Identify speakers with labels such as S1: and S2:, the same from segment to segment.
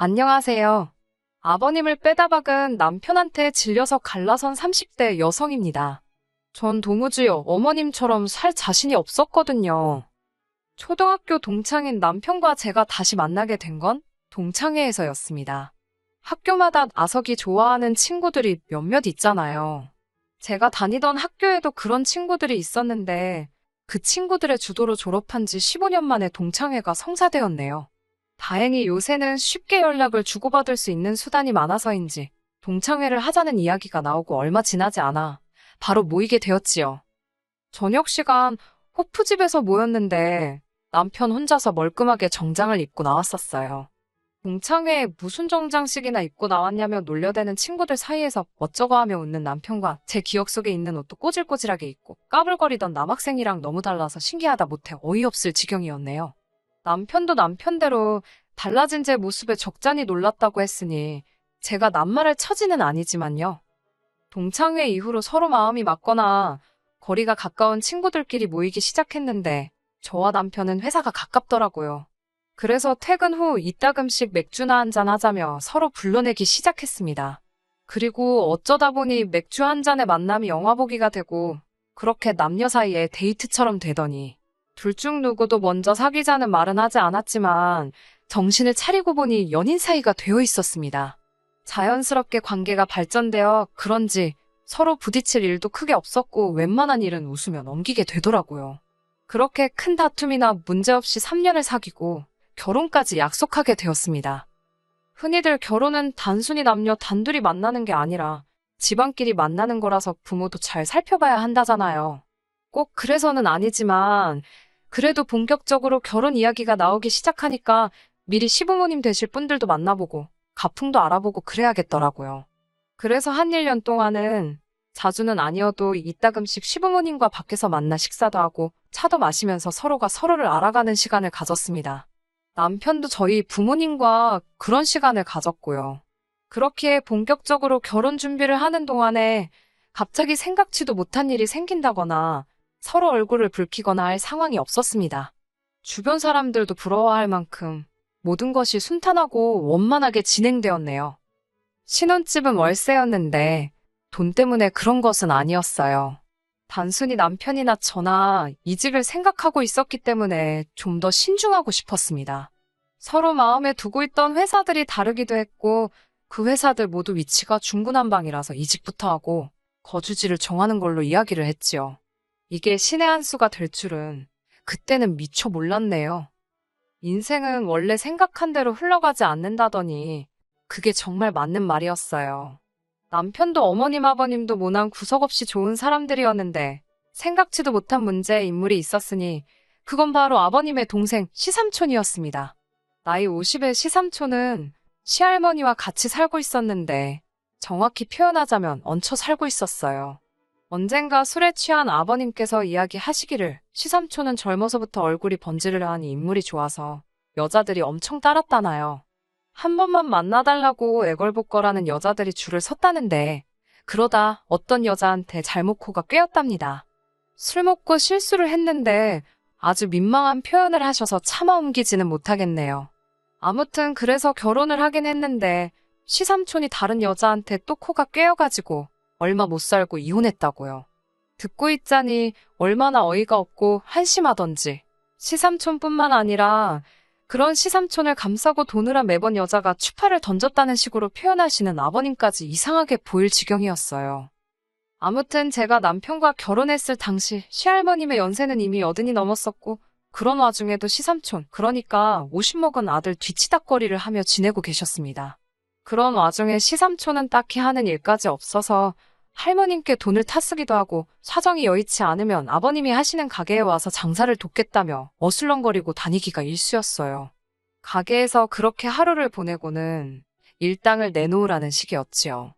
S1: 안녕하세요. 아버님을 빼다 박은 남편한테 질려서 갈라선 30대 여성입니다. 전 도무지 어머님처럼 살 자신이 없었거든요. 초등학교 동창인 남편과 제가 다시 만나게 된 건 동창회에서였습니다. 학교마다 아석이 좋아하는 친구들이 몇몇 있잖아요. 제가 다니던 학교에도 그런 친구들이 있었는데 그 친구들의 주도로 졸업한 지 15년 만에 동창회가 성사되었네요. 다행히 요새는 쉽게 연락을 주고받을 수 있는 수단이 많아서인지 동창회를 하자는 이야기가 나오고 얼마 지나지 않아 바로 모이게 되었지요. 저녁 시간 호프집에서 모였는데 남편 혼자서 멀끔하게 정장을 입고 나왔었어요. 동창회에 무슨 정장식이나 입고 나왔냐며 놀려대는 친구들 사이에서 멋쩍어 하며 웃는 남편과 제 기억 속에 있는 옷도 꼬질꼬질하게 입고 까불거리던 남학생이랑 너무 달라서 신기하다 못해 어이없을 지경이었네요. 남편도 남편대로 달라진 제 모습에 적잖이 놀랐다고 했으니 제가 낱말을 처지는 아니지만요. 동창회 이후로 서로 마음이 맞거나 거리가 가까운 친구들끼리 모이기 시작했는데 저와 남편은 회사가 가깝더라고요. 그래서 퇴근 후 이따금씩 맥주나 한잔 하자며 서로 불러내기 시작했습니다. 그리고 어쩌다 보니 맥주 한 잔의 만남이 영화 보기가 되고 그렇게 남녀 사이에 데이트처럼 되더니 둘 중 누구도 먼저 사귀자는 말은 하지 않았지만 정신을 차리고 보니 연인 사이가 되어 있었습니다. 자연스럽게 관계가 발전되어 그런지 서로 부딪힐 일도 크게 없었고 웬만한 일은 웃으며 넘기게 되더라고요. 그렇게 큰 다툼이나 문제 없이 3년을 사귀고 결혼까지 약속하게 되었습니다. 흔히들 결혼은 단순히 남녀 단둘이 만나는 게 아니라 집안끼리 만나는 거라서 부모도 잘 살펴봐야 한다잖아요. 꼭 그래서는 아니지만 그래도 본격적으로 결혼 이야기가 나오기 시작하니까 미리 시부모님 되실 분들도 만나보고 가풍도 알아보고 그래야겠더라고요. 그래서 한 1년 동안은 자주는 아니어도 이따금씩 시부모님과 밖에서 만나 식사도 하고 차도 마시면서 서로가 서로를 알아가는 시간을 가졌습니다. 남편도 저희 부모님과 그런 시간을 가졌고요. 그렇게 본격적으로 결혼 준비를 하는 동안에 갑자기 생각지도 못한 일이 생긴다거나 서로 얼굴을 붉히거나 할 상황이 없었습니다. 주변 사람들도 부러워할 만큼 모든 것이 순탄하고 원만하게 진행되었네요. 신혼집은 월세였는데 돈 때문에 그런 것은 아니었어요. 단순히 남편이나 저나 이직을 생각하고 있었기 때문에 좀 더 신중하고 싶었습니다. 서로 마음에 두고 있던 회사들이 다르기도 했고 그 회사들 모두 위치가 중구난방이라서 이직부터 하고 거주지를 정하는 걸로 이야기를 했지요. 이게 신의 한 수가 될 줄은 그때는 미처 몰랐네요. 인생은 원래 생각한 대로 흘러가지 않는다더니 그게 정말 맞는 말이었어요. 남편도 어머님 아버님도 모난 구석 없이 좋은 사람들이었는데 생각지도 못한 문제에 인물이 있었으니 그건 바로 아버님의 동생 시삼촌이었습니다. 나이 50의 시삼촌은 시할머니와 같이 살고 있었는데 정확히 표현하자면 얹혀 살고 있었어요. 언젠가 술에 취한 아버님께서 이야기하시기를 시삼촌은 젊어서부터 얼굴이 번지르르하니 인물이 좋아서 여자들이 엄청 따랐다나요. 한 번만 만나달라고 애걸복걸하는 여자들이 줄을 섰다는데 그러다 어떤 여자한테 잘못 코가 꿰었답니다. 술 먹고 실수를 했는데 아주 민망한 표현을 하셔서 참아 옮기지는 못하겠네요. 아무튼 그래서 결혼을 하긴 했는데 시삼촌이 다른 여자한테 또 코가 꿰어가지고 얼마 못 살고 이혼했다고요. 듣고 있자니 얼마나 어이가 없고 한심하던지 시삼촌뿐만 아니라 그런 시삼촌을 감싸고 도느라 매번 여자가 추파를 던졌다는 식으로 표현하시는 아버님까지 이상하게 보일 지경이었어요. 아무튼 제가 남편과 결혼했을 당시 시할머님의 연세는 이미 여든이 넘었었고 그런 와중에도 시삼촌, 그러니까 50 먹은 아들 뒤치닥거리를 하며 지내고 계셨습니다. 그런 와중에 시삼촌은 딱히 하는 일까지 없어서 할머님께 돈을 타쓰기도 하고 사정이 여의치 않으면 아버님이 하시는 가게에 와서 장사를 돕겠다며 어슬렁거리고 다니기가 일쑤였어요. 가게에서 그렇게 하루를 보내고는 일당을 내놓으라는 식이었지요.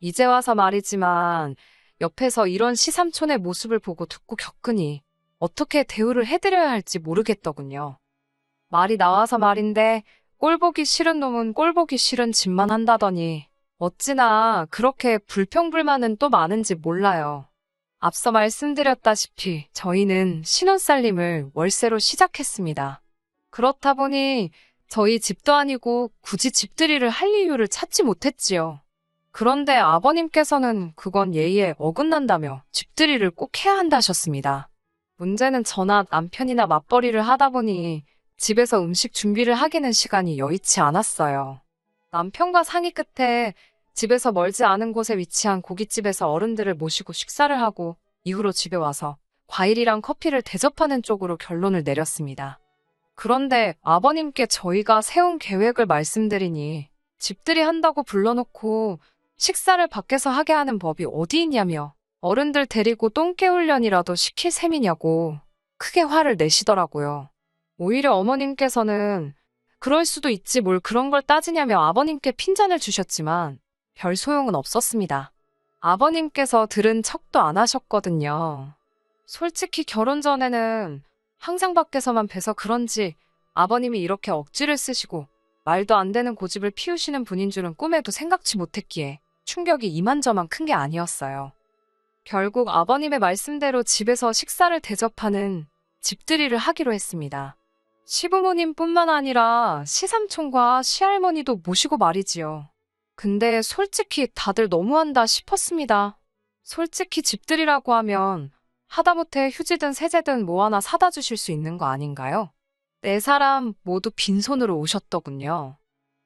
S1: 이제 와서 말이지만 옆에서 이런 시삼촌의 모습을 보고 듣고 겪으니 어떻게 대우를 해드려야 할지 모르겠더군요. 말이 나와서 말인데 꼴보기 싫은 놈은 꼴보기 싫은 짓만 한다더니 어찌나 그렇게 불평불만은 또 많은지 몰라요. 앞서 말씀드렸다시피 저희는 신혼살림을 월세로 시작했습니다. 그렇다 보니 저희 집도 아니고 굳이 집들이를 할 이유를 찾지 못했지요. 그런데 아버님께서는 그건 예의에 어긋난다며 집들이를 꼭 해야 한다셨습니다. 문제는 저나 남편이나 맞벌이를 하다 보니 집에서 음식 준비를 하기는 시간이 여의치 않았어요. 남편과 상의 끝에 집에서 멀지 않은 곳에 위치한 고깃집에서 어른들을 모시고 식사를 하고 이후로 집에 와서 과일이랑 커피를 대접하는 쪽으로 결론을 내렸습니다. 그런데 아버님께 저희가 세운 계획을 말씀드리니 집들이 한다고 불러놓고 식사를 밖에서 하게 하는 법이 어디 있냐며 어른들 데리고 똥개훈련이라도 시킬 셈이냐고 크게 화를 내시더라고요. 오히려 어머님께서는 그럴 수도 있지 뭘 그런 걸 따지냐며 아버님께 핀잔을 주셨지만 별 소용은 없었습니다. 아버님께서 들은 척도 안 하셨거든요. 솔직히 결혼 전에는 항상 밖에서만 뵈서 그런지 아버님이 이렇게 억지를 쓰시고 말도 안 되는 고집을 피우시는 분인 줄은 꿈에도 생각지 못했기에 충격이 이만저만 큰 게 아니었어요. 결국 아버님의 말씀대로 집에서 식사를 대접하는 집들이를 하기로 했습니다. 시부모님뿐만 아니라 시삼촌과 시할머니도 모시고 말이지요. 근데 솔직히 다들 너무한다 싶었습니다. 솔직히 집들이라고 하면 하다못해 휴지든 세제든 뭐 하나 사다 주실 수 있는 거 아닌가요? 네 사람 모두 빈손으로 오셨더군요.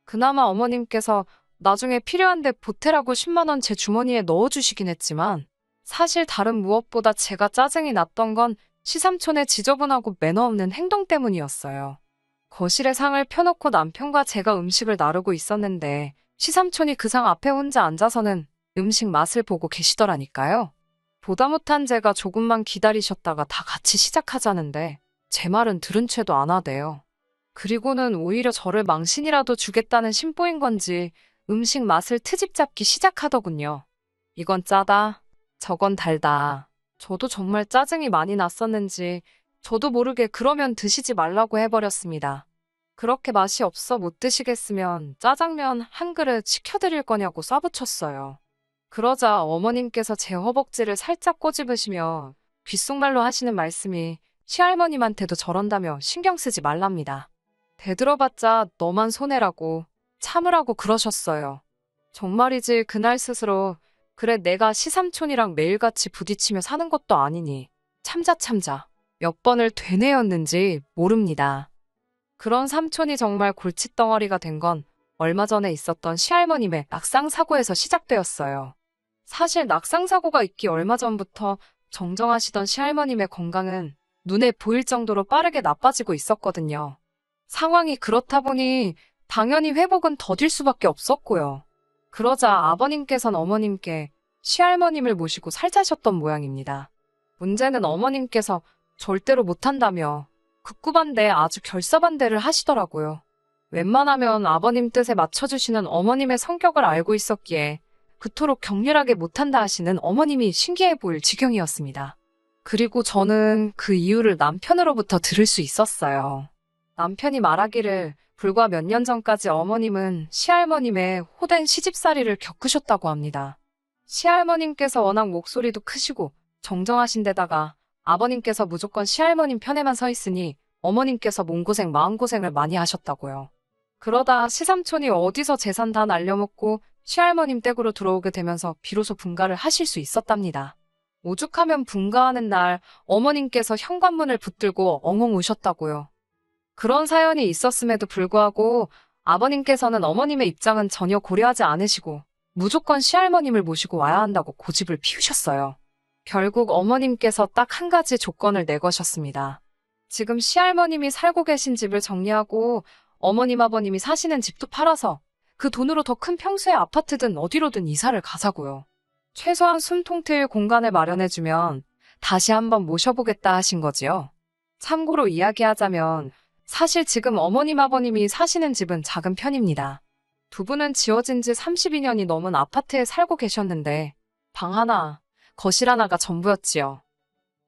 S1: 그나마 어머님께서 나중에 필요한데 보태라고 10만원 제 주머니에 넣어주시긴 했지만 사실 다른 무엇보다 제가 짜증이 났던 건 시삼촌의 지저분하고 매너 없는 행동 때문이었어요. 거실에 상을 펴놓고 남편과 제가 음식을 나르고 있었는데 시삼촌이 그 상 앞에 혼자 앉아서는 음식 맛을 보고 계시더라니까요. 보다 못한 제가 조금만 기다리셨다가 다 같이 시작하자는데 제 말은 들은 채도 안 하대요. 그리고는 오히려 저를 망신이라도 주겠다는 심보인 건지 음식 맛을 트집 잡기 시작하더군요. 이건 짜다. 저건 달다. 저도 정말 짜증이 많이 났었는지 저도 모르게 그러면 드시지 말라고 해버렸습니다. 그렇게 맛이 없어 못 드시겠으면 짜장면 한 그릇 시켜드릴 거냐고 쏴붙였어요. 그러자 어머님께서 제 허벅지를 살짝 꼬집으시며 귓속말로 하시는 말씀이 시할머님한테도 저런다며 신경 쓰지 말랍니다. 대들어봤자 너만 손해라고 참으라고 그러셨어요. 정말이지 그날 스스로 그래 내가 시삼촌이랑 매일같이 부딪히며 사는 것도 아니니 참자 참자 몇 번을 되뇌었는지 모릅니다. 그런 삼촌이 정말 골칫덩어리가 된 건 얼마 전에 있었던 시할머님의 낙상사고에서 시작되었어요. 사실 낙상사고가 있기 얼마 전부터 정정하시던 시할머님의 건강은 눈에 보일 정도로 빠르게 나빠지고 있었거든요. 상황이 그렇다 보니 당연히 회복은 더딜 수밖에 없었고요. 그러자 아버님께선 어머님께 시할머님을 모시고 살자셨던 모양입니다. 문제는 어머님께서 절대로 못한다며 극구반대 아주 결사반대를 하시더라고요. 웬만하면 아버님 뜻에 맞춰주시는 어머님의 성격을 알고 있었기에 그토록 격렬하게 못한다 하시는 어머님이 신기해 보일 지경이었습니다. 그리고 저는 그 이유를 남편으로부터 들을 수 있었어요. 남편이 말하기를 불과 몇 년 전까지 어머님은 시할머님의 호된 시집살이를 겪으셨다고 합니다. 시할머님께서 워낙 목소리도 크시고 정정하신 데다가 아버님께서 무조건 시할머님 편에만 서 있으니 어머님께서 몸고생 마음고생을 많이 하셨다고요. 그러다 시삼촌이 어디서 재산 다 날려먹고 시할머님 댁으로 들어오게 되면서 비로소 분가를 하실 수 있었답니다. 오죽하면 분가하는 날 어머님께서 현관문을 붙들고 엉엉 우셨다고요. 그런 사연이 있었음에도 불구하고 아버님께서는 어머님의 입장은 전혀 고려하지 않으시고 무조건 시할머님을 모시고 와야 한다고 고집을 피우셨어요. 결국 어머님께서 딱 한 가지 조건을 내거셨습니다. 지금 시할머님이 살고 계신 집을 정리하고 어머님 아버님이 사시는 집도 팔아서 그 돈으로 더 큰 평수의 아파트든 어디로든 이사를 가자고요. 최소한 숨통 트일 공간을 마련해주면 다시 한번 모셔보겠다 하신 거지요. 참고로 이야기하자면 사실 지금 어머님 아버님이 사시는 집은 작은 편입니다. 두 분은 지어진 지 32년이 넘은 아파트에 살고 계셨는데 방 하나, 거실 하나가 전부였지요.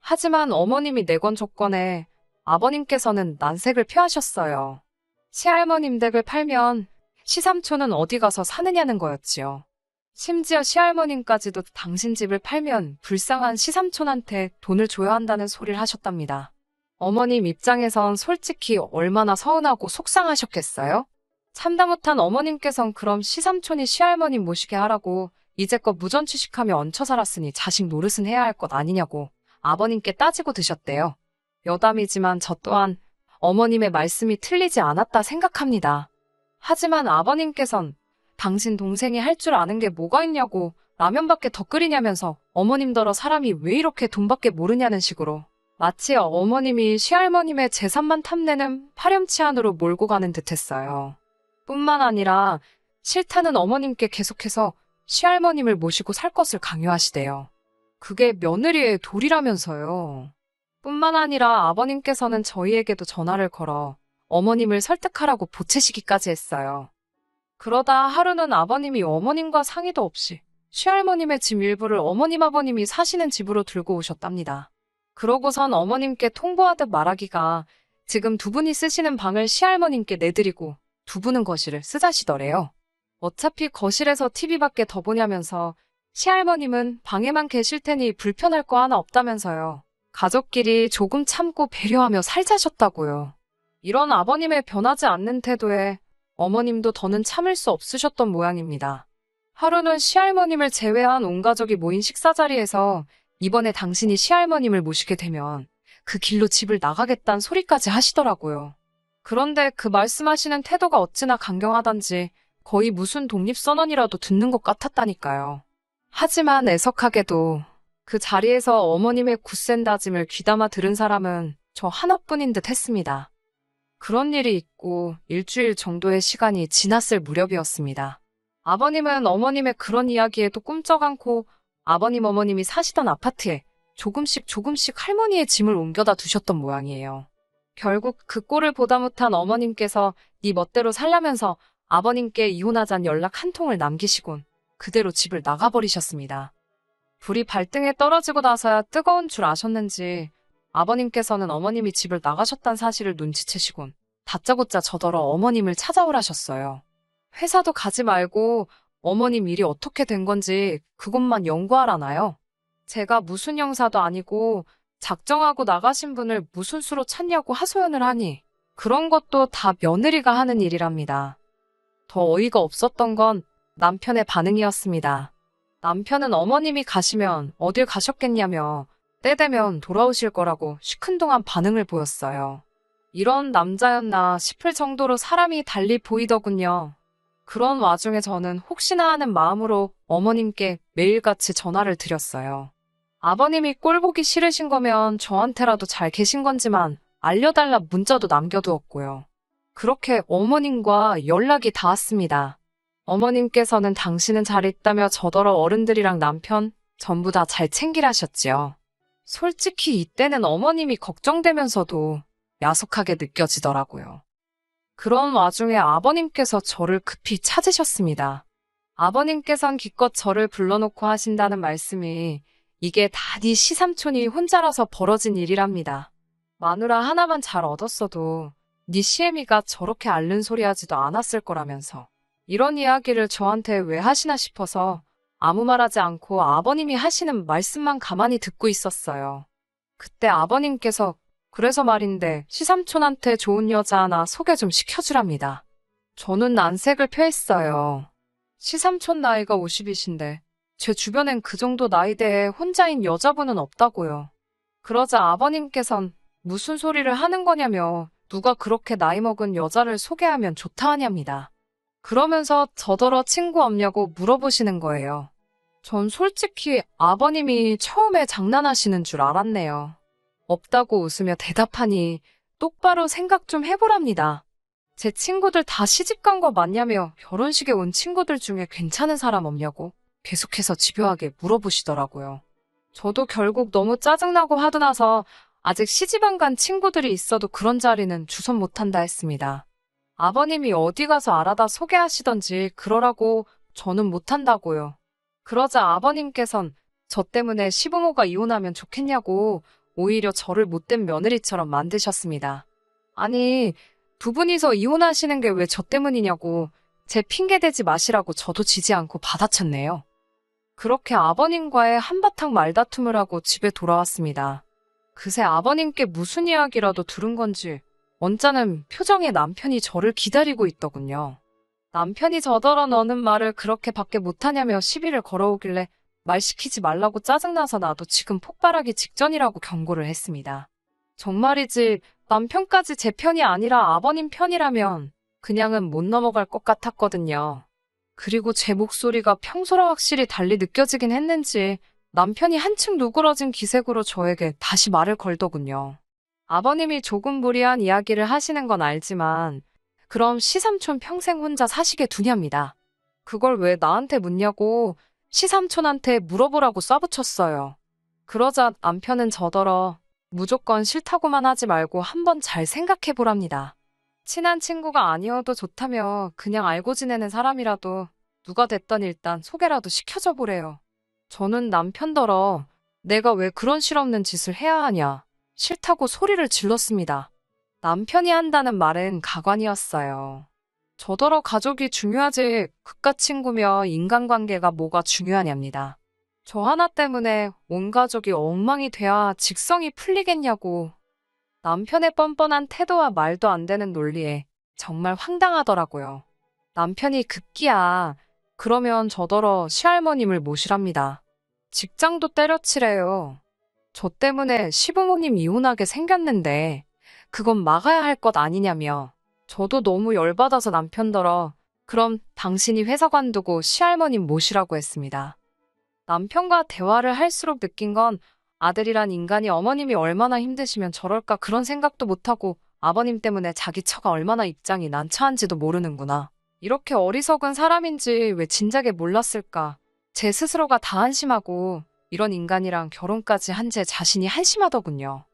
S1: 하지만 어머님이 내건 조건에 아버님께서는 난색을 표하셨어요. 시할머님 댁을 팔면 시삼촌은 어디 가서 사느냐는 거였지요. 심지어 시할머님까지도 당신 집을 팔면 불쌍한 시삼촌한테 돈을 줘야 한다는 소리를 하셨답니다. 어머님 입장에선 솔직히 얼마나 서운하고 속상하셨겠어요? 참다 못한 어머님께선 그럼 시삼촌이 시할머님 모시게 하라고 이제껏 무전취식하며 얹혀 살았으니 자식 노릇은 해야 할 것 아니냐고 아버님께 따지고 드셨대요. 여담이지만 저 또한 어머님의 말씀이 틀리지 않았다 생각합니다. 하지만 아버님께선 당신 동생이 할 줄 아는 게 뭐가 있냐고 라면밖에 더 끓이냐면서 어머님더러 사람이 왜 이렇게 돈밖에 모르냐는 식으로 마치 어머님이 시할머님의 재산만 탐내는 파렴치한으로 몰고 가는 듯 했어요. 뿐만 아니라 싫다는 어머님께 계속해서 시할머님을 모시고 살 것을 강요하시대요. 그게 며느리의 도리라면서요. 뿐만 아니라 아버님께서는 저희에게도 전화를 걸어 어머님을 설득하라고 보채시기까지 했어요. 그러다 하루는 아버님이 어머님과 상의도 없이 시할머님의 짐 일부를 어머님 아버님이 사시는 집으로 들고 오셨답니다. 그러고선 어머님께 통보하듯 말하기가 지금 두 분이 쓰시는 방을 시할머님께 내드리고 두 분은 거실을 쓰자시더래요. 어차피 거실에서 TV밖에 더 보냐면서 시할머님은 방에만 계실 테니 불편할 거 하나 없다면서요. 가족끼리 조금 참고 배려하며 살자셨다고요. 이런 아버님의 변하지 않는 태도에 어머님도 더는 참을 수 없으셨던 모양입니다. 하루는 시할머님을 제외한 온 가족이 모인 식사 자리에서 이번에 당신이 시할머님을 모시게 되면 그 길로 집을 나가겠다는 소리까지 하시더라고요. 그런데 그 말씀하시는 태도가 어찌나 강경하단지 거의 무슨 독립선언이라도 듣는 것 같았다니까요. 하지만 애석하게도 그 자리에서 어머님의 굳센 다짐을 귀담아 들은 사람은 저 하나뿐인 듯 했습니다. 그런 일이 있고 일주일 정도의 시간이 지났을 무렵이었습니다. 아버님은 어머님의 그런 이야기에도 꿈쩍 않고 아버님 어머님이 사시던 아파트에 조금씩 조금씩 할머니의 짐을 옮겨다 두셨던 모양이에요. 결국 그 꼴을 보다 못한 어머님께서 네 멋대로 살라면서 아버님께 이혼하잔 연락 한 통을 남기시곤 그대로 집을 나가버리셨습니다. 불이 발등에 떨어지고 나서야 뜨거운 줄 아셨는지 아버님께서는 어머님이 집을 나가셨단 사실을 눈치채시곤 다짜고짜 저더러 어머님을 찾아오라셨어요. 회사도 가지 말고 어머님 일이 어떻게 된 건지 그것만 연구하라나요? 제가 무슨 형사도 아니고 작정하고 나가신 분을 무슨 수로 찾냐고 하소연을 하니 그런 것도 다 며느리가 하는 일이랍니다. 더 어이가 없었던 건 남편의 반응이었습니다. 남편은 어머님이 가시면 어딜 가셨겠냐며 때 되면 돌아오실 거라고 시큰둥한 반응을 보였어요. 이런 남자였나 싶을 정도로 사람이 달리 보이더군요. 그런 와중에 저는 혹시나 하는 마음으로 어머님께 매일같이 전화를 드렸어요. 아버님이 꼴 보기 싫으신 거면 저한테라도 잘 계신 건지만 알려달라 문자도 남겨두었고요. 그렇게 어머님과 연락이 닿았습니다. 어머님께서는 당신은 잘 있다며 저더러 어른들이랑 남편 전부 다 잘 챙기라셨지요. 솔직히 이때는 어머님이 걱정되면서도 야속하게 느껴지더라고요. 그런 와중에 아버님께서 저를 급히 찾으셨습니다. 아버님께선 기껏 저를 불러놓고 하신다는 말씀이 이게 다 네 시삼촌이 혼자라서 벌어진 일이랍니다. 마누라 하나만 잘 얻었어도 네 시애미가 저렇게 앓는 소리 하지도 않았을 거라면서 이런 이야기를 저한테 왜 하시나 싶어서 아무 말하지 않고 아버님이 하시는 말씀만 가만히 듣고 있었어요. 그때 아버님께서 그래서 말인데 시삼촌한테 좋은 여자 하나 소개 좀 시켜주랍니다. 저는 난색을 표했어요. 시삼촌 나이가 50이신데 제 주변엔 그 정도 나이대에 혼자인 여자분은 없다고요. 그러자 아버님께선 무슨 소리를 하는 거냐며 누가 그렇게 나이 먹은 여자를 소개하면 좋다 하냐입니다. 그러면서 저더러 친구 없냐고 물어보시는 거예요. 전 솔직히 아버님이 처음에 장난하시는 줄 알았네요. 없다고 웃으며 대답하니 똑바로 생각 좀 해보랍니다. 제 친구들 다 시집 간 거 맞냐며 결혼식에 온 친구들 중에 괜찮은 사람 없냐고 계속해서 집요하게 물어보시더라고요. 저도 결국 너무 짜증나고 화도 나서 아직 시집 안 간 친구들이 있어도 그런 자리는 주선 못한다 했습니다. 아버님이 어디 가서 알아다 소개하시던지 그러라고 저는 못한다고요. 그러자 아버님께선 저 때문에 시부모가 이혼하면 좋겠냐고 오히려 저를 못된 며느리처럼 만드셨습니다. 아니, 두 분이서 이혼하시는 게 왜 저 때문이냐고 제 핑계 대지 마시라고 저도 지지 않고 받아쳤네요. 그렇게 아버님과의 한바탕 말다툼을 하고 집에 돌아왔습니다. 그새 아버님께 무슨 이야기라도 들은 건지 원자는 표정에 남편이 저를 기다리고 있더군요. 남편이 저더러 너는 말을 그렇게 밖에 못하냐며 시비를 걸어오길래 말 시키지 말라고 짜증나서 나도 지금 폭발하기 직전이라고 경고를 했습니다. 정말이지 남편까지 제 편이 아니라 아버님 편이라면 그냥은 못 넘어갈 것 같았거든요. 그리고 제 목소리가 평소랑 확실히 달리 느껴지긴 했는지 남편이 한층 누그러진 기색으로 저에게 다시 말을 걸더군요. 아버님이 조금 무리한 이야기를 하시는 건 알지만 그럼 시삼촌 평생 혼자 사시게 두냐입니다. 그걸 왜 나한테 묻냐고 시삼촌한테 물어보라고 쏴붙였어요. 그러자 남편은 저더러 무조건 싫다고만 하지 말고 한번 잘 생각해 보랍니다. 친한 친구가 아니어도 좋다며 그냥 알고 지내는 사람이라도 누가 됐던 일단 소개라도 시켜줘 보래요. 저는 남편더러 내가 왜 그런 실없는 짓을 해야 하냐 싫다고 소리를 질렀습니다. 남편이 한다는 말은 가관이었어요. 저더러 가족이 중요하지 그깟 친구며 인간관계가 뭐가 중요하냐입니다. 저 하나 때문에 온 가족이 엉망이 돼야 직성이 풀리겠냐고 남편의 뻔뻔한 태도와 말도 안 되는 논리에 정말 황당하더라고요. 남편이 급기야 그러면 저더러 시할머님을 모시랍니다. 직장도 때려치래요. 저 때문에 시부모님 이혼하게 생겼는데 그건 막아야 할 것 아니냐며 저도 너무 열받아서 남편더러 그럼 당신이 회사 관두고 시할머님 모시라고 했습니다. 남편과 대화를 할수록 느낀 건 아들이란 인간이 어머님이 얼마나 힘드시면 저럴까 그런 생각도 못하고 아버님 때문에 자기 처가 얼마나 입장이 난처한지도 모르는구나. 이렇게 어리석은 사람인지 왜 진작에 몰랐을까. 제 스스로가 다 한심하고 이런 인간이랑 결혼까지 한 제 자신이 한심하더군요.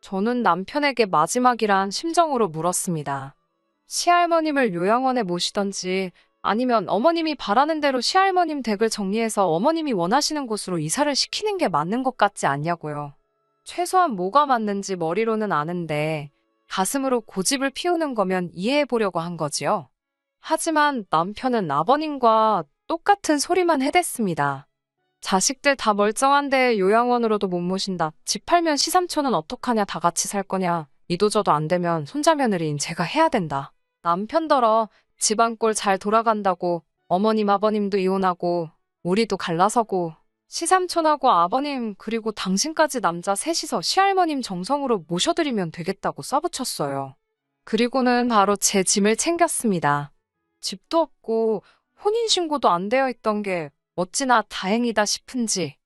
S1: 저는 남편에게 마지막이란 심정으로 물었습니다. 시할머님을 요양원에 모시던지 아니면 어머님이 바라는 대로 시할머님 댁을 정리해서 어머님이 원하시는 곳으로 이사를 시키는 게 맞는 것 같지 않냐고요. 최소한 뭐가 맞는지 머리로는 아는데 가슴으로 고집을 피우는 거면 이해해 보려고 한 거지요. 하지만 남편은 아버님과 똑같은 소리만 해댔습니다. 자식들 다 멀쩡한데 요양원으로도 못 모신다. 집 팔면 시삼촌은 어떡하냐 다 같이 살 거냐. 이도저도 안 되면 손자 며느리인 제가 해야 된다. 남편더러 집안꼴 잘 돌아간다고 어머님 아버님도 이혼하고 우리도 갈라서고 시삼촌하고 아버님 그리고 당신까지 남자 셋이서 시할머님 정성으로 모셔드리면 되겠다고 써붙였어요. 그리고는 바로 제 짐을 챙겼습니다. 집도 없고 혼인신고도 안 되어 있던 게 어찌나 다행이다 싶은지.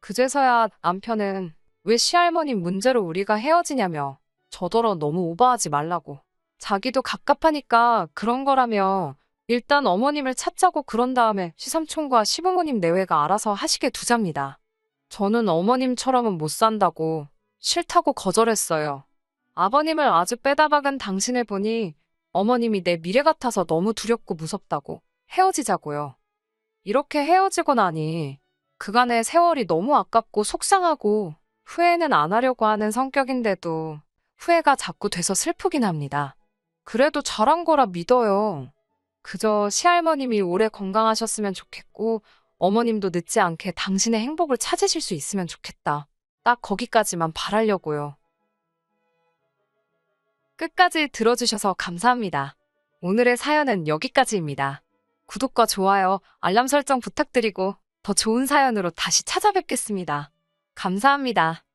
S1: 그제서야 남편은 왜 시할머님 문제로 우리가 헤어지냐며 저더러 너무 오버하지 말라고. 자기도 갑갑하니까 그런 거라며 일단 어머님을 찾자고 그런 다음에 시삼촌과 시부모님 내외가 알아서 하시게 두잡니다. 저는 어머님처럼은 못 산다고 싫다고 거절했어요. 아버님을 아주 빼다 박은 당신을 보니 어머님이 내 미래 같아서 너무 두렵고 무섭다고 헤어지자고요. 이렇게 헤어지고 나니 그간의 세월이 너무 아깝고 속상하고 후회는 안 하려고 하는 성격인데도 후회가 자꾸 돼서 슬프긴 합니다. 그래도 잘한 거라 믿어요. 그저 시할머님이 오래 건강하셨으면 좋겠고 어머님도 늦지 않게 당신의 행복을 찾으실 수 있으면 좋겠다. 딱 거기까지만 바라려고요. 끝까지 들어주셔서 감사합니다. 오늘의 사연은 여기까지입니다. 구독과 좋아요, 알람 설정 부탁드리고 더 좋은 사연으로 다시 찾아뵙겠습니다. 감사합니다.